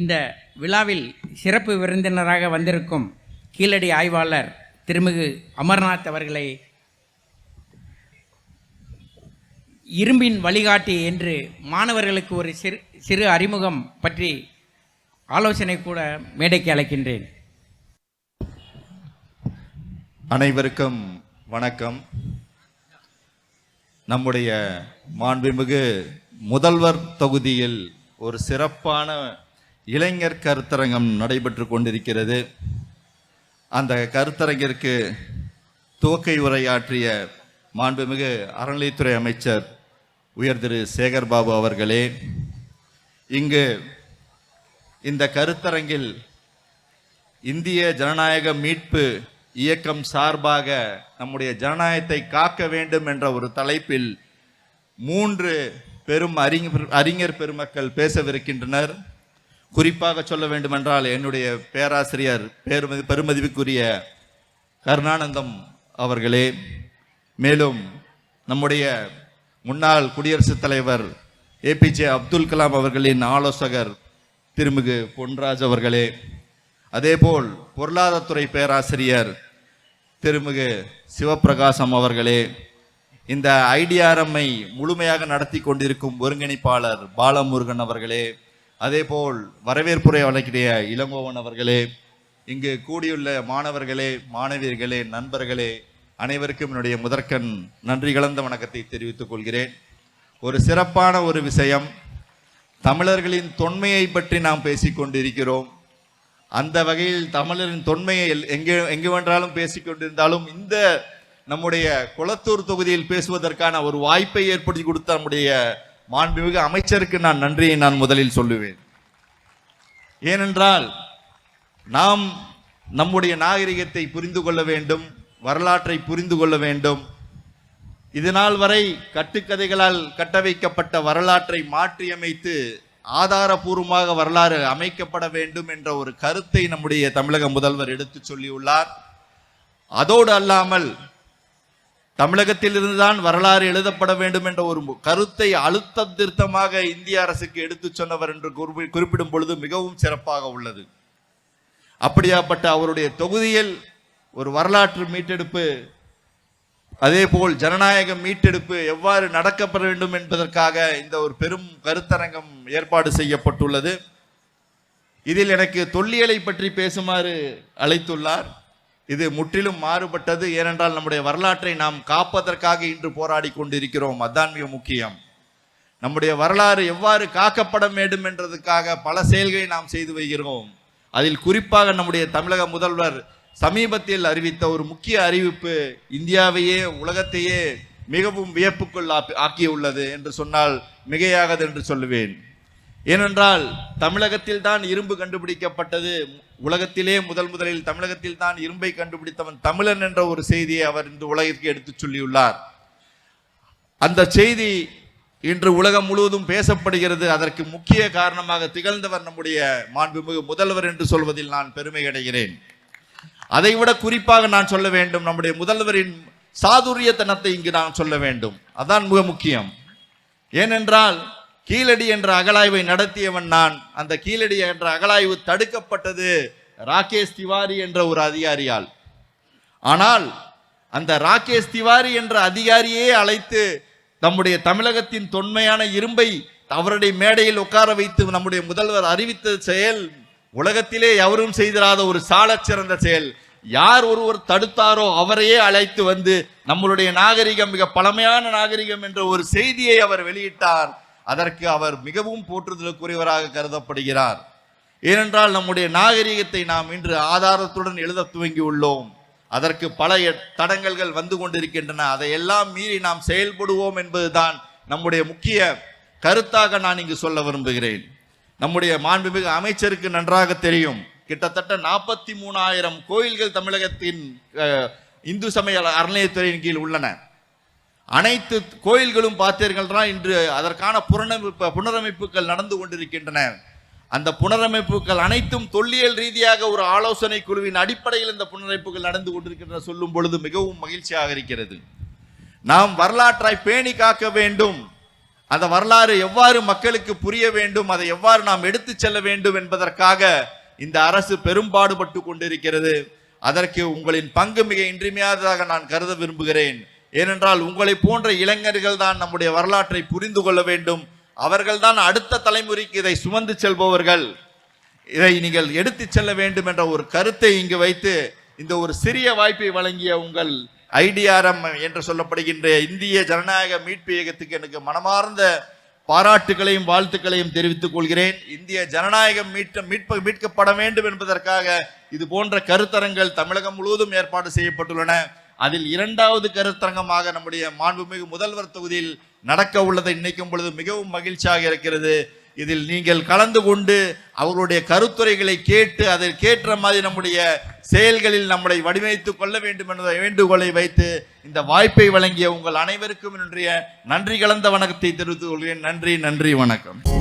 இந்த விழாவில் சிறப்பு விருந்தினராக வந்திருக்கும் கீழடி ஆய்வாளர் திருமிகு அமர்நாத் அவர்களை இரும்பின் வழிகாட்டி என்று மாணவர்களுக்கு ஒரு சிறு சிறு அறிமுகம் பற்றி ஆலோசனை கூட மேடைக்கு அழைக்கின்றேன். அனைவருக்கும் வணக்கம். நம்முடைய மாண்புமிகு முதல்வர் தொகுதியில் ஒரு சிறப்பான இளைஞர் கருத்தரங்கம் நடைபெற்று கொண்டிருக்கிறது. அந்த கருத்தரங்கிற்கு துவக்கை உரையாற்றிய மாண்புமிகு அறநிலைத்துறை அமைச்சர் உயர் திரு சேகர்பாபு அவர்களே இங்கு இந்த கருத்தரங்கில் இந்திய ஜனநாயக மீட்பு இயக்கம் சார்பாக நம்முடைய ஜனநாயகத்தை காக்க வேண்டும் என்ற ஒரு தலைப்பில் மூன்று பெரும் அறிஞர் அறிஞர் பெருமக்கள் பேசவிருக்கின்றனர். குறிப்பாக சொல்ல வேண்டுமென்றால் என்னுடைய பேராசிரியர் பெருமதி பெருமதிவுக்குரிய கருணானந்தம் அவர்களே மேலும் நம்முடைய முன்னாள் குடியரசுத் தலைவர் ஏபிஜே அப்துல் கலாம் அவர்களின் ஆலோசகர் திருமிகு பொன்ராஜ் அவர்களே அதேபோல் பொருளாதாரத்துறை பேராசிரியர் திருமிகு சிவப்பிரகாசம் அவர்களே இந்த ஐடிஆர்எம்ஐ முழுமையாக நடத்தி கொண்டிருக்கும் ஒருங்கிணைப்பாளர் பாலமுருகன் அவர்களே அதேபோல் வரவேற்புரை வழங்கிய இளங்கோவன் அவர்களே இங்கு கூடியுள்ள மாணவர்களே மாணவியர்களே நண்பர்களே அனைவருக்கும் என்னுடைய முதற்கண் நன்றி கலந்த வணக்கத்தை தெரிவித்துக் கொள்கிறேன். ஒரு சிறப்பான ஒரு விஷயம் தமிழர்களின் தொன்மையை பற்றி நாம் பேசிக்கொண்டிருக்கிறோம் அந்த வகையில் தமிழரின் தொன்மையை எல்- எங்கே எங்கு வென்றாலும் பேசிக்கொண்டிருந்தாலும் இந்த நம்முடைய குளத்தூர் தொகுதியில் பேசுவதற்கான ஒரு வாய்ப்பை ஏற்படுத்தி கொடுத்த நம்முடைய மாண்புமிகு அமைச்சருக்கு நான் நன்றியை நான் முதலில் சொல்லுவேன். ஏனென்றால் நாம் நம்முடைய நாகரிகத்தை புரிந்து கொள்ள வேண்டும் வரலாற்றை புரிந்து கொள்ள வேண்டும். இதுநாள் வரை கட்டுக்கதைகளால் கட்ட வைக்கப்பட்ட வரலாற்றை மாற்றியமைத்து ஆதாரபூர்வமாக வரலாறு அமைக்கப்பட வேண்டும் என்ற ஒரு கருத்தை நம்முடைய தமிழக முதல்வர் எடுத்துச் சொல்லியுள்ளார். அதோடு அல்லாமல் தமிழகத்தில் இருந்துதான் வரலாறு எழுதப்பட வேண்டும் என்ற ஒரு கருத்தை அழுத்த திருத்தமாக இந்திய அரசுக்கு எடுத்துச் சொன்னவர் என்று குறிப்பி- குறிப்பிடும் பொழுது மிகவும் சிறப்பாக உள்ளது. அப்படியாப்பட்ட அவருடைய தொகுதியில் ஒரு வரலாற்று மீட்டெடுப்பு அதேபோல் ஜனநாயக மீட்டெடுப்பு எவ்வாறு நடக்கப்பட வேண்டும் என்பதற்காக இந்த ஒரு பெரும் கருத்தரங்கம் ஏற்பாடு செய்யப்பட்டுள்ளது. இதில் எனக்கு தொல்லியலை பற்றி பேசுமாறு அழைத்துள்ளார். இது முற்றிலும் மாறுபட்டது. ஏனென்றால் நம்முடைய வரலாற்றை நாம் காப்பதற்காக இன்று போராடி கொண்டிருக்கிறோம். அதான் மிக முக்கியம். நம்முடைய வரலாறு எவ்வாறு காக்கப்பட வேண்டும் என்றதுக்காக பல செயல்களை நாம் செய்து வருகிறோம். அதில் குறிப்பாக நம்முடைய தமிழக முதல்வர் சமீபத்தில் அறிவித்த ஒரு முக்கிய அறிவிப்பு இந்தியாவையே உலகத்தையே மிகவும் வியப்புக்குள் ஆக்கியுள்ளது என்று சொன்னால் மிகையாகாது என்று சொல்லுவேன். ஏனென்றால் தமிழகத்தில் தான் இரும்பு கண்டுபிடிக்கப்பட்டது. உலகத்திலே முதல் முதலில் தமிழகத்தில் தான் இரும்பை கண்டுபிடித்தவன் தமிழன் என்ற ஒரு செய்தியை அவர் இந்த உலகிற்கு எடுத்துச் சொல்லியுள்ளார். அந்த செய்தி இன்று உலகம் முழுவதும் பேசப்படுகிறது. அதற்கு முக்கிய காரணமாக திகழ்ந்தவர் நம்முடைய மாண்புமிகு முதல்வர் என்று சொல்வதில் நான் பெருமை அடைகிறேன். அதைவிட குறிப்பாக நான் சொல்ல வேண்டும் நம்முடைய முதல்வரின் சாதுரியத்தனத்தை இங்கு நான் சொல்ல வேண்டும். அதான் மிக முக்கியம். ஏனென்றால் கீழடி என்ற அகழாய்வை நடத்தியவன் நான். அந்த கீழடி என்ற அகழாய்வு தடுக்கப்பட்டது ராகேஷ் திவாரி என்ற ஒரு அதிகாரியால். ஆனால் அந்த ராகேஷ் திவாரி என்ற அதிகாரியே அழைத்து நம்முடைய தமிழகத்தின் தொன்மையான இரும்பை அவருடைய மேடையில் உட்கார வைத்து நம்முடைய முதல்வர் அறிவித்த செயல் உலகத்திலே எவரும் செய்திராத ஒரு சாலச் சிறந்த செயல். யார் ஒருவர் தடுத்தாரோ அவரையே அழைத்து வந்து நம்மளுடைய நாகரிகம் மிக பழமையான நாகரிகம் என்ற ஒரு செய்தியை அவர் வெளியிட்டார். அதற்கு அவர் மிகவும் போற்றுதலுக்குரியவராக கருதப்படுகிறார். ஏனென்றால் நம்முடைய நாகரிகத்தை நாம் இன்று ஆதாரத்துடன் எழுத துவங்கி உள்ளோம் அதற்கு பல தடங்கல்கள் வந்து கொண்டிருக்கின்றன. அதையெல்லாம் மீறி நாம் செயல்படுவோம் என்பதுதான் நம்முடைய முக்கிய கருத்தாக நான் இங்கு சொல்ல விரும்புகிறேன். நம்முடைய மாண்புமிகு அமைச்சருக்கு நன்றாக தெரியும். கிட்டத்தட்ட நாற்பத்தி மூணாயிரம் கோயில்கள் தமிழகத்தின் இந்து சமய அறநிலையத்துறையின் கீழ் உள்ளன. அனைத்து கோயில்களும் பார்த்தீர்கள்னா இன்று அதற்கான புனரமைப்பு புனரமைப்புகள் நடந்து கொண்டிருக்கின்றன. அந்த புனரமைப்புகள் அனைத்தும் தொல்லியல் ரீதியாக ஒரு ஆலோசனை குழுவின் அடிப்படையில் இந்த புனரமைப்புகள் நடந்து கொண்டிருக்கின்றன சொல்லும் பொழுது மிகவும் மகிழ்ச்சியாக இருக்கிறது. நாம் வரலாற்றை பேணி காக்க வேண்டும். அந்த வரலாறு எவ்வாறு மக்களுக்கு புரிய வேண்டும் அதை எவ்வாறு நாம் எடுத்து செல்ல வேண்டும் என்பதற்காக இந்த அரசு பெரும்பாடுபட்டு கொண்டிருக்கிறது. அதற்கு உங்களின் பங்கு மிக இன்றியமையாததாக நான் கருத விரும்புகிறேன். ஏனென்றால் உங்களை போன்ற இளைஞர்கள் தான் நம்முடைய வரலாற்றை புரிந்து கொள்ள வேண்டும். அவர்கள்தான் அடுத்த தலைமுறைக்கு இதை சுமந்து செல்பவர்கள். இதை நீங்கள் எடுத்துச் செல்ல வேண்டும் என்ற ஒரு கருத்தை இங்கு வைத்து இந்த ஒரு சிறிய வாய்ப்பை வழங்கிய உங்கள் ஐடிஆர்எம் என்று சொல்லப்படுகின்ற இந்திய ஜனநாயக மீட்பு இயக்கத்துக்கு எனக்கு மனமார்ந்த பாராட்டுகளையும் வாழ்த்துக்களையும் தெரிவித்துக் கொள்கிறேன். இந்திய ஜனநாயகம் மீட்க மீட்ப மீட்கப்பட வேண்டும் என்பதற்காக இது போன்ற கருத்தரங்கள் தமிழகம் முழுவதும் ஏற்பாடு செய்யப்பட்டுள்ளன. அதில் இரண்டாவது கருத்தரங்கமாக நம்முடைய மாண்புமிகு முதல்வர் தொகுதியில் நடக்க உள்ளதை நினைக்கும் பொழுது மிகவும் மகிழ்ச்சியாக இருக்கிறது. இதில் நீங்கள் கலந்து கொண்டு அவர்களுடைய கருத்துரைகளை கேட்டு அதற்கேற்ற மாதிரி நம்முடைய செயல்களில் நம்மளை வடிவமைத்துக் கொள்ள வேண்டும் என்ற வேண்டுகோளை வைத்து இந்த வாய்ப்பை வழங்கிய உங்கள் அனைவருக்கும் என்னுடைய நன்றி கலந்த வணக்கத்தை தெரிவித்துக் கொள்கிறேன். நன்றி நன்றி வணக்கம்.